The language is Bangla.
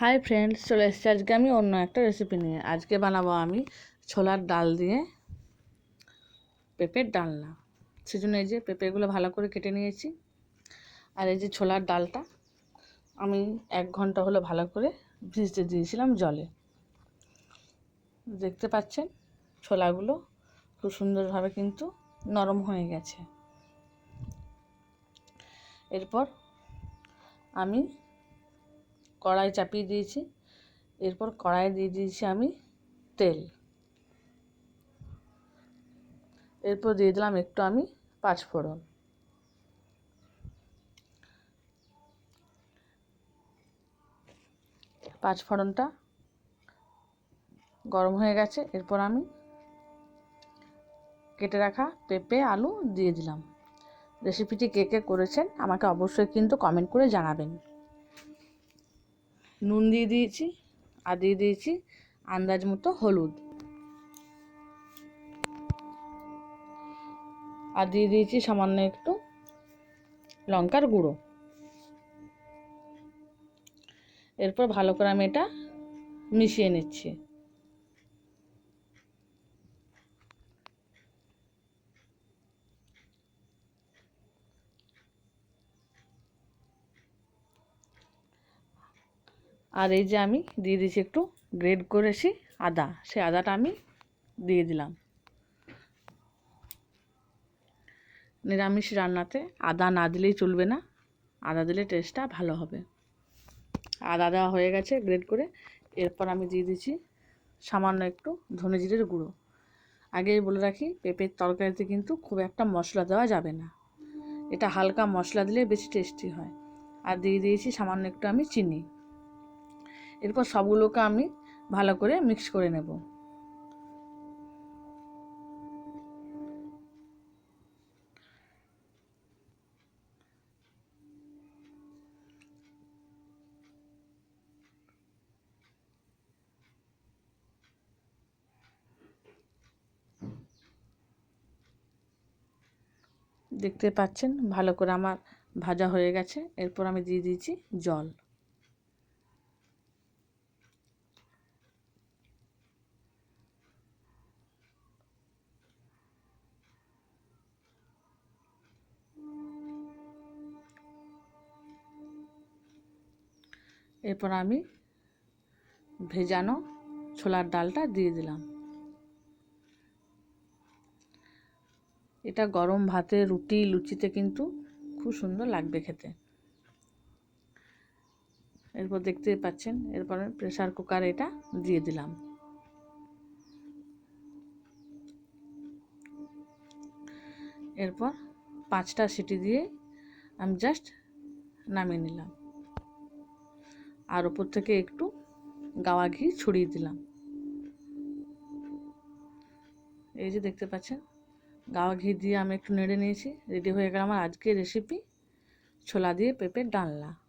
হাই ফ্রেন্ডস চলে এসেছি আজকে আমি অন্য একটা রেসিপি নিয়ে। আজকে বানাবো আমি ছোলার ডাল দিয়ে পেঁপের ডালনা। সেজন্য এই যে পেঁপেগুলো ভালো করে কেটে নিয়েছি। আর এই যে ছোলার ডালটা, আমি এক ঘণ্টা হলো ভালো করে ভিজতে দিয়েছিলাম জলে। দেখতে পাচ্ছেন, ছোলাগুলো খুব সুন্দরভাবে কিন্তু নরম হয়ে গেছে। এরপর আমি কড়াই চাপিয়ে দিয়েছি। এরপর কড়াই দিয়ে দিয়েছি আমি তেল। এরপর দিয়ে দিলাম একটু আমি পাঁচফোড়ন পাঁচফোড়নটা গরম হয়ে গেছে। এরপর আমি কেটে রাখা পেঁপে, আলু দিয়ে দিলাম। রেসিপিটি কে কে করেছেন আমাকে অবশ্যই কিন্তু কমেন্ট করে জানাবেন। নুন দিয়ে দিয়েছি, আর দিয়ে দিয়েছি আন্দাজ মতো হলুদ। আর দিয়ে দিয়েছি সামান্য একটু লঙ্কার গুঁড়ো। এরপর ভালো করে আমি এটা মিশিয়ে নিচ্ছি। আর এই যে আমি দিয়ে দিয়েছি একটু গ্রেড করেছি আদা। সেই আদাটা আমি দিয়ে দিলাম। নিরামিষ রান্নাতে আদা না দিলেই চলবে না। আদা দিলে টেস্টটা ভালো হবে। আদা দেওয়া হয়ে গেছে গ্রেড করে। এরপর আমি দিয়ে দিচ্ছি সামান্য একটু ধনে জিরের গুঁড়ো। আগেই বলে রাখি, পেঁপের তরকারিতে কিন্তু খুব একটা মশলা দেওয়া যাবে না। এটা হালকা মশলা দিলে বেশি টেস্টি হয়। আর দিয়ে দিয়েছি সামান্য একটু আমি চিনি। এরপর সবগুলোকে আমি ভালো করে মিক্স করে নেব। দেখতে পাচ্ছেন, ভালো করে আমার ভাজা হয়ে গেছে। এরপর আমি দিয়ে দিয়েছি জল। এরপর আমি ভেজানো ছোলার ডালটা দিয়ে দিলাম। এটা গরম ভাতে রুটি, লুচিতে কিন্তু খুব সুন্দর লাগবে খেতে। এরপর দেখতে পাচ্ছেন, এরপর প্রেশার কুকার এটা দিয়ে দিলাম। এরপর পাঁচটা সিটি দিয়ে আমি জাস্ট নামিয়ে নিলাম। আর ওপর থেকে একটু গাওয়া ঘি ছড়িয়ে দিলাম। এই যে দেখতে পাচ্ছেন, গাওয়া ঘি দিয়ে আমি একটু নেড়ে নিয়েছি, রেডি হয়ে গেল আমার আজকের রেসিপি ছোলা দিয়ে পেঁপে ডালনা।